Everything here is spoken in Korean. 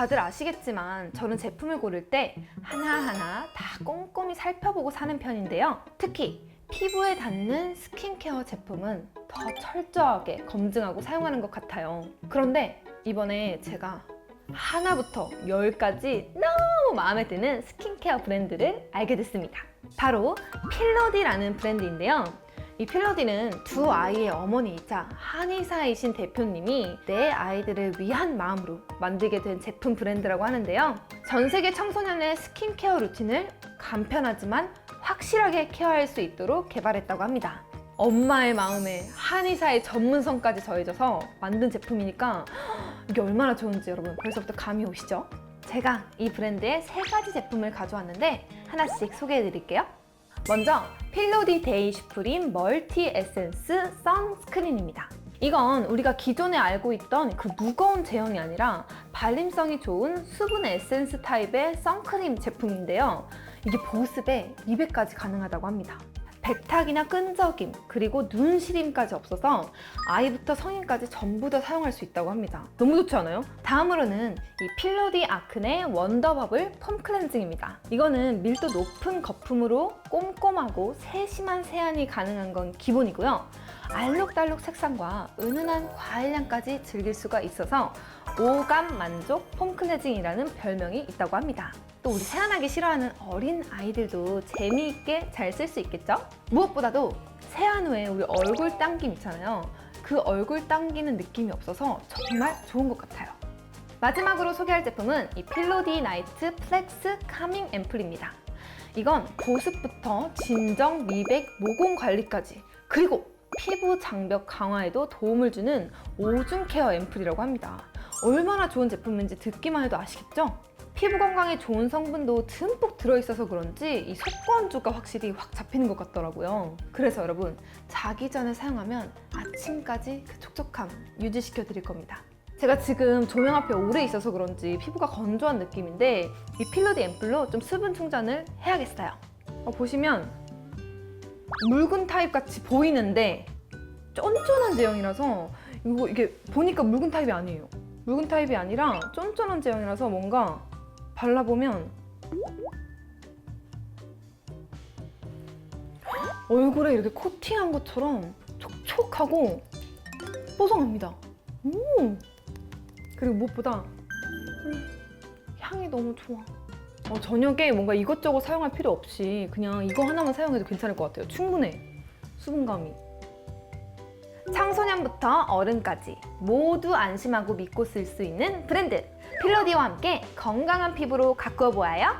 다들 아시겠지만 저는 제품을 고를 때 하나하나 다 꼼꼼히 살펴보고 사는 편인데요. 특히 피부에 닿는 스킨케어 제품은 더 철저하게 검증하고 사용하는 것 같아요. 그런데 이번에 제가 하나부터 열까지 너무 마음에 드는 스킨케어 브랜드를 알게 됐습니다. 바로 필러디라는 브랜드인데요. 이 필러디는 두 아이의 어머니이자 한의사이신 대표님이 내 아이들을 위한 마음으로 만들게 된 제품 브랜드라고 하는데요. 전 세계 청소년의 스킨케어 루틴을 간편하지만 확실하게 케어할 수 있도록 개발했다고 합니다. 엄마의 마음에 한의사의 전문성까지 더해져서 만든 제품이니까 이게 얼마나 좋은지 여러분 벌써부터 감이 오시죠? 제가 이 브랜드의 세 가지 제품을 가져왔는데 하나씩 소개해 드릴게요. 먼저 필로디 데이 슈프림 멀티 에센스 선스크린입니다. 이건 우리가 기존에 알고 있던 그 무거운 제형이 아니라 발림성이 좋은 수분 에센스 타입의 선크림 제품인데요. 이게 보습에 200까지 가능하다고 합니다. 백탁이나 끈적임, 그리고 눈 시림까지 없어서 아이부터 성인까지 전부 다 사용할 수 있다고 합니다. 너무 좋지 않아요? 다음으로는 이 필로디 아크네 원더버블 폼 클렌징입니다. 이거는 밀도 높은 거품으로 꼼꼼하고 세심한 세안이 가능한 건 기본이고요. 알록달록 색상과 은은한 과일향까지 즐길 수가 있어서 오감 만족 폼 클렌징이라는 별명이 있다고 합니다. 또 우리 세안하기 싫어하는 어린 아이들도 재미있게 잘 쓸 수 있겠죠? 무엇보다도 세안 후에 우리 얼굴 당김 있잖아요. 그 얼굴 당기는 느낌이 없어서 정말 좋은 것 같아요. 마지막으로 소개할 제품은 이 필로디 나이트 플렉스 카밍 앰플입니다. 이건 보습부터 진정, 미백, 모공 관리까지 그리고 피부 장벽 강화에도 도움을 주는 오중 케어 앰플이라고 합니다. 얼마나 좋은 제품인지 듣기만 해도 아시겠죠? 피부 건강에 좋은 성분도 듬뿍 들어있어서 그런지 이 속건조가 확실히 확 잡히는 것 같더라고요. 그래서 여러분 자기 전에 사용하면 아침까지 그 촉촉함 유지시켜 드릴 겁니다. 제가 지금 조명 앞에 오래 있어서 그런지 피부가 건조한 느낌인데 이 필로디 앰플로 좀 수분 충전을 해야겠어요. 어, 보시면 묽은 타입 같이 보이는데 쫀쫀한 제형이라서 이거 이게 보니까 묽은 타입이 아니에요. 묽은 타입이 아니라 쫀쫀한 제형이라서 뭔가 발라보면 얼굴에 이렇게 코팅한 것처럼 촉촉하고 뽀송합니다. 음. 그리고 무엇보다 음, 향이 너무 좋아. 어, 저녁에 뭔가 이것저것 사용할 필요 없이 그냥 이거 하나만 사용해도 괜찮을 것 같아요. 충분해. 수분감이. 청소년부터 어른까지 모두 안심하고 믿고 쓸 수 있는 브랜드 필로디와 함께 건강한 피부로 가꾸어 보아요.